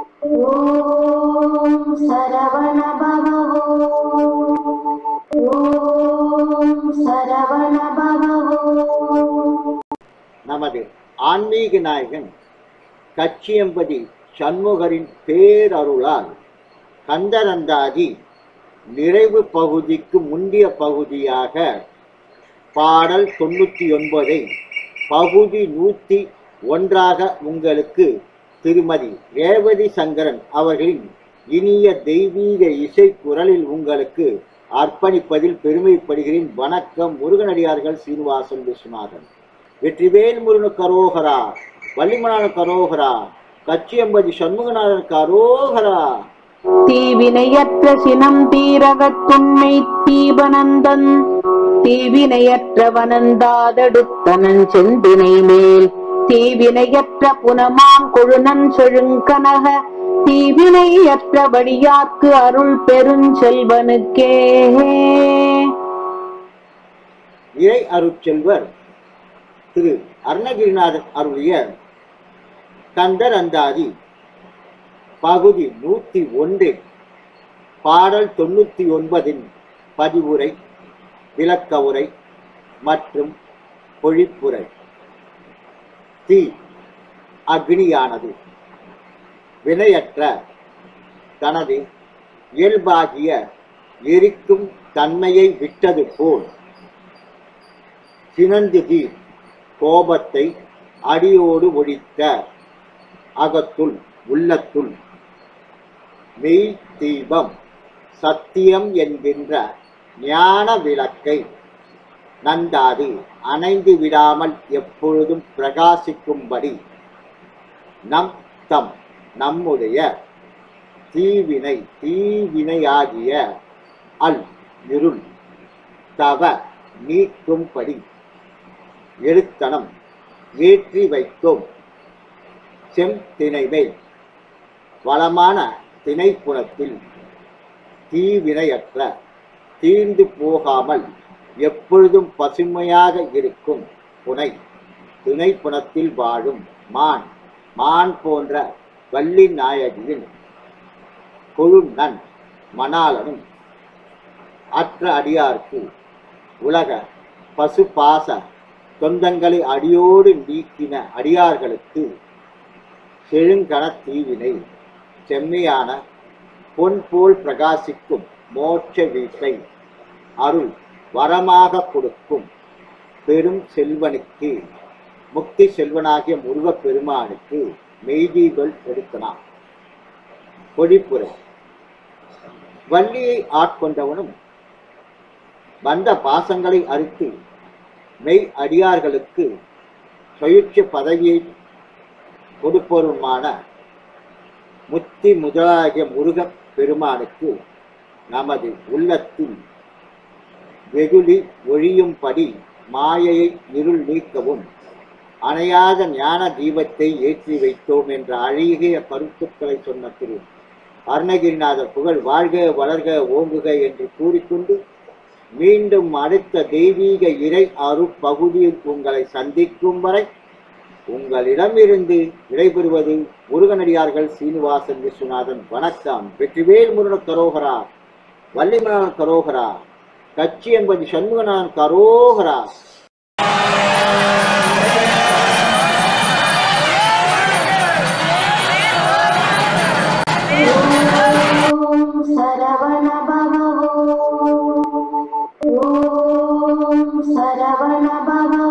ஓம் சரவண பவோ ஓம் சரவண பவோ நமது ஆன்மீக நாயகன் கச்சியம்பதி சண்முகரின் பேரருளால் கந்தரந்தாதி நிறைவு பகுதிக்கு முந்திய பகுதியாக பாடல் தொண்ணூற்றி ஒன்பதை பகுதி நூற்றி ஒன்றாக உங்களுக்கு திருமதி ரேவதி சங்கரன் அவர்களின் இனிய தெய்வீக இசை குரலில் உங்களுக்கு அர்ப்பணிப்பதில் பெருமைப்படுகிறேன். வணக்கம் முருகனடியார்கள் சீனிவாசன் விஸ்வநாதன். வெற்றிவேல் முருகனு கரோகரா வள்ளிமலான கரோகரா கச்சியம்பதி சண்முகநாதன் கரோகரா தீவினையற்ற சினம் தீரகத்துண்மை தீபனந்தன் தீவினையற்றவனந்தாதடுத்தனன் செந்தினை மேல். தீவினையற்ற புனமாம் கொழுநன் செழுங்கனக தீவினையற்றபடியார்க்கு அருள் பெருஞ்செல்வனுக்கே இறை அருட்செல்வர் திரு அருணகிரிநாதன் அருளிய கந்தரந்தாதி பகுதி நூற்றி ஒன்று பாடல் தொண்ணூற்றி ஒன்பதின் பதிவுரை விளக்கவுரை மற்றும் பொழிப்புரை. தீ அக்னியானது. வினையற்ற தனது இயல்பாகிய எரிக்கும் தன்மையை விட்டது போல் சினந்து கோபத்தை அடியோடு ஒழித்த அகத்துள் உள்ளத்துள். மெய் தீபம் சத்தியம் என்கின்ற ஞான விளக்கை நந்தாது அணைந்து விடாமல் எப்பொழுதும் பிரகாசிக்கும்படி நம் தம் நம்முடைய தீவினை தீவினையாகிய அல் இருள் தவ நீக்கும்படி எழுத்தனம் ஏற்றி வைக்கும் செம்திணைமை வளமான திணைப்புணத்தில் தீவினையற்ற தீர்ந்து போகாமல் எப்பொழுதும் பசுமையாக இருக்கும் புனை துணை திணைப்புணத்தில் வாழும் மான் மான் போன்ற வள்ளி நாயகியின் கொழுநன் மணாலனும் அற்ற அடியார்க்கு உலக பசுபாச சொந்தங்களை அடியோடு நீக்கின அடியார்களுக்கு செழுங்கன தீவினை செம்மையான பொன் போல் பிரகாசிக்கும் மோட்ச வீட்டை அருள் வரமாக கொடுக்கும் பெரும் செல்வனுக்கு முக்தி செல்வனாகிய முருகப் பெருமானுக்கு மெய்தீபல் எடுக்கலாம். பொழிப்புரை. வள்ளியை ஆட்கொண்டவனும் வந்த பாசங்களை அறுத்து மெய் அடியார்களுக்கு சுயுட்ச பதவியை கொடுப்பவருமான முத்தி முதலாகிய முருகப் பெருமானுக்கு நமது உள்ளத்தின் வெகுளி ஒழியும்படி மாயையை இருள் நீக்கவும். அணையாத ஞான தீபத்தை ஏற்றி வைத்தோம் என்ற அழகிய கருத்துக்களை சொன்ன திரு அருணகிரிநாதர் புகழ் வாழ்க வளர்க ஓங்குக என்று கூறிக்கொண்டு மீண்டும் அடுத்த தெய்வீக இறை அருப்பகுதியில் உங்களை சந்திக்கும் வரை உங்களிடமிருந்து விடைபெறுவது முருகனடியார்கள் சீனிவாசன் விஸ்வநாதன். வணக்கம். வெற்றிவேல் முருகன் கரோகரா வள்ளிமலன் கரோகரா கட்சி என்பது சண்முகநாதன் கரோகரா. ஓம் சரவண ஓம்